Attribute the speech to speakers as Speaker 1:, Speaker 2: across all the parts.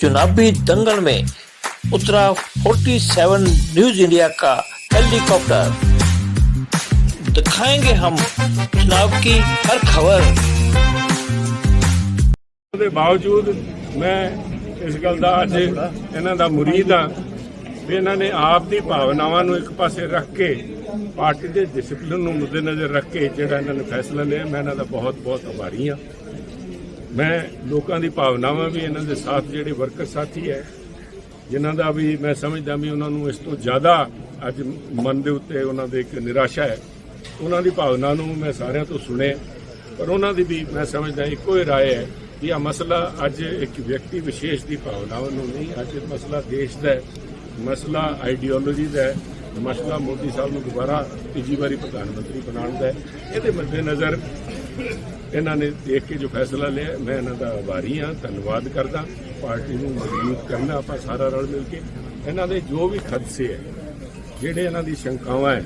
Speaker 1: चुनावी दंगल में उतरा 47 न्यूज इंडिया का हेलीकॉप्टर दिखाएंगे हम चुनाव की हर खबर
Speaker 2: ਦੇ ਬਾਵਜੂਦ ਮੈਂ ਇਸ ਗੱਲ ਦਾ ਅੱਜ ਇਹਨਾਂ ਦਾ ਮੁਰੀਦ ਹਾਂ ਵੀ ਇਹਨਾਂ ਨੇ ਆਪ ਦੀ ਭਾਵਨਾਵਾਂ ਨੂੰ ਇੱਕ ਪਾਸੇ ਰੱਖ ਕੇ ਪਾਰਟੀ ਦੇ ਡਿਸਪਲਿਨ ਨੂੰ ਮੁੱਦੇ ਨਜ਼ਰ ਰੱਖ ਕੇ ਜਿਹੜਾ ਇਹਨਾਂ ਨੇ ਫੈਸਲਾ ਲਿਆ ਮੈਂ ਇਹਨਾਂ ਦਾ ਬਹੁਤ ਬਹੁਤ ਆਭਾਰੀ ਹਾਂ ਮੈਂ ਲੋਕਾਂ ਦੀ ਭਾਵਨਾਵਾਂ ਵੀ ਇਹਨਾਂ ਦੇ ਸਾਥ ਜਿਹੜੇ ਵਰਕਰ ਸਾਥੀ ਹੈ, ਜਿਨ੍ਹਾਂ ਦਾ ਵੀ ਮੈਂ ਸਮਝਦਾ ਵੀ ਉਹਨਾਂ ਨੂੰ ਇਸ ਤੋਂ ਜ਼ਿਆਦਾ ਅੱਜ ਮਨ ਦੇ ਉੱਤੇ ਉਹਨਾਂ ਦੇ ਇੱਕ ਨਿਰਾਸ਼ਾ ਹੈ। ਉਹਨਾਂ ਦੀ ਭਾਵਨਾ ਨੂੰ ਮੈਂ ਸਾਰਿਆਂ ਤੋਂ ਸੁਣਿਆ, ਪਰ ਉਹਨਾਂ ਦੀ ਵੀ ਮੈਂ ਸਮਝਦਾ ਇੱਕੋ ਹੀ ਰਾਏ ਹੈ ਕਿ ਇਹ ਮਸਲਾ ਅੱਜ ਇੱਕ ਵਿਅਕਤੀ ਵਿਸ਼ੇਸ਼ ਦੀ ਭਾਵਨਾਵਾਂ ਨੂੰ ਨਹੀਂ, ਅੱਜ ਇਹ ਮਸਲਾ ਦੇਸ਼ ਦਾ ਹੈ, ਮਸਲਾ ਆਈਡੀਓਲੋਜੀ ਦਾ ਹੈ, ਮਸਲਾ ਮੋਦੀ ਸਾਹਿਬ ਨੂੰ ਦੁਬਾਰਾ ਤੀਜੀ ਵਾਰੀ ਪ੍ਰਧਾਨ ਮੰਤਰੀ ਬਣਾਉਣ ਦਾ ਹੈ। ਇਹਦੇ ਮੱਦੇਨਜ਼ਰ ਇਹਨਾਂ ਨੇ ਦੇਖ ਕੇ ਜੋ ਫੈਸਲਾ ਲਿਆ, ਮੈਂ ਇਹਨਾਂ ਦਾ ਆਭਾਰੀ ਹਾਂ, ਧੰਨਵਾਦ ਕਰਦਾ। ਪਾਰਟੀ ਨੂੰ ਮਜ਼ਬੂਤ ਕਰਨਾ ਆਪਾਂ ਸਾਰਾ ਰਲ ਮਿਲ ਕੇ। ਇਹਨਾਂ ਦੇ ਜੋ ਵੀ ਖਦਸ਼ੇ ਹੈ, ਜਿਹੜੇ ਇਹਨਾਂ ਦੀ ਸ਼ੰਕਾਵਾਂ ਹੈ,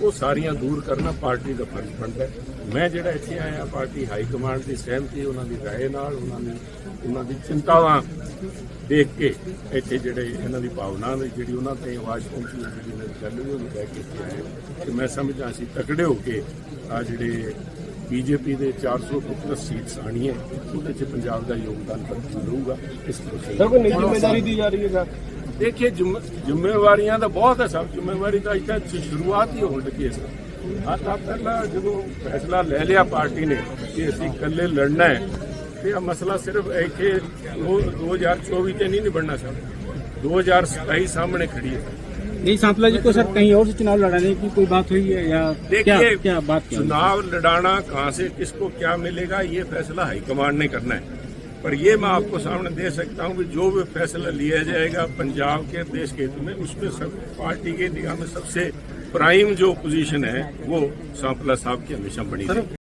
Speaker 2: ਉਹ ਸਾਰੀਆਂ ਦੂਰ ਕਰਨਾ ਪਾਰਟੀ ਦਾ ਫਰਜ਼ ਬਣਦਾ ਹੈ। ਮੈਂ ਜਿਹੜਾ ਇੱਥੇ ਆਇਆ, ਪਾਰਟੀ ਹਾਈ ਕਮਾਂਡ ਦੀ ਸਹਿਮਤੀ, ਉਹਨਾਂ ਦੀ ਰਾਏ ਨਾਲ, ਉਹਨਾਂ ਨੇ ਉਹਨਾਂ ਦੀ ਚਿੰਤਾਵਾਂ ਦੇਖ ਕੇ ਇੱਥੇ ਜਿਹੜੇ ਇਹਨਾਂ ਦੀ ਭਾਵਨਾ ਨੇ, ਜਿਹੜੀ ਉਹਨਾਂ ਤੇ ਆਵਾਜ਼ ਪਹੁੰਚੀ ਹੈ ਜਿਹੜੀ ਮੈਂ ਗੱਲ ਵੀ ਉਹਨੂੰ ਕਹਿ ਕੇ ਇੱਥੇ ਆਇਆ ਤੇ ਮੈਂ ਸਮਝਦਾ ਅਸੀਂ ਤਕੜੇ ਹੋ ਕੇ ਆ ਜਿਹੜੇ ਬੀਜੇਪੀ ਦੇ 400 ਪਲੱਸ ਸੀਟਸ ਆਣੀਆਂ ਉਹਦੇ 'ਚ ਪੰਜਾਬ ਦਾ ਯੋਗਦਾਨ ਰਹੂਗਾ ਇਸ
Speaker 3: ਸਰ ਕੋਈ ਜ਼ਿੰਮੇਵਾਰੀ ਦੀ ਜਾ ਰਹੀ ਹੈ ਸਰ?
Speaker 2: ਜ਼ਿੰਮ- ਜ਼ਿੰਮੇਵਾਰੀਆਂ ਤਾਂ ਬਹੁਤ ਹੈ ਸਭ ਜ਼ਿੰਮੇਵਾਰੀ ਤਾਂ ਇੱਥੇ ਸ਼ੁਰੂਆਤ ਹੀ ਹੋਣ ਲੱਗੀ ਹੈ ਸਰ। ਆਹ ਤਾਂ ਪਹਿਲਾਂ ਜਦੋਂ ਫੈਸਲਾ ਲੈ ਲਿਆ ਪਾਰਟੀ ਨੇ ਕਿ ਅਸੀਂ ਇਕੱਲੇ ਲੜਨਾ ਹੈ ਤੇ ਇਹ ਮਸਲਾ ਸਿਰਫ ਇੱਥੇ ਉਹ 2024 ਤੇ ਨਹੀਂ ਨਿਬੜਨਾ ਸਰ। 2027 ਸਾਹਮਣੇ ਖੜੀ ਹੈ।
Speaker 3: नहीं सांपला जी को सर कहीं और से चुनाव लड़ाने की कोई बात हुई है या क्या
Speaker 2: देखिए
Speaker 3: क्या बात क्या
Speaker 2: चुनाव लड़ाना कहाँ से किसको क्या मिलेगा ये फैसला हाईकमांड ने करना है। पर ये मैं आपको सामने दे सकता हूँ कि जो भी फैसला लिया जाएगा पंजाब के देश के हित में उसमें सब पार्टी के निगाह में सबसे प्राइम जो पोजीशन है वो सांपला साहब की हमेशा बनी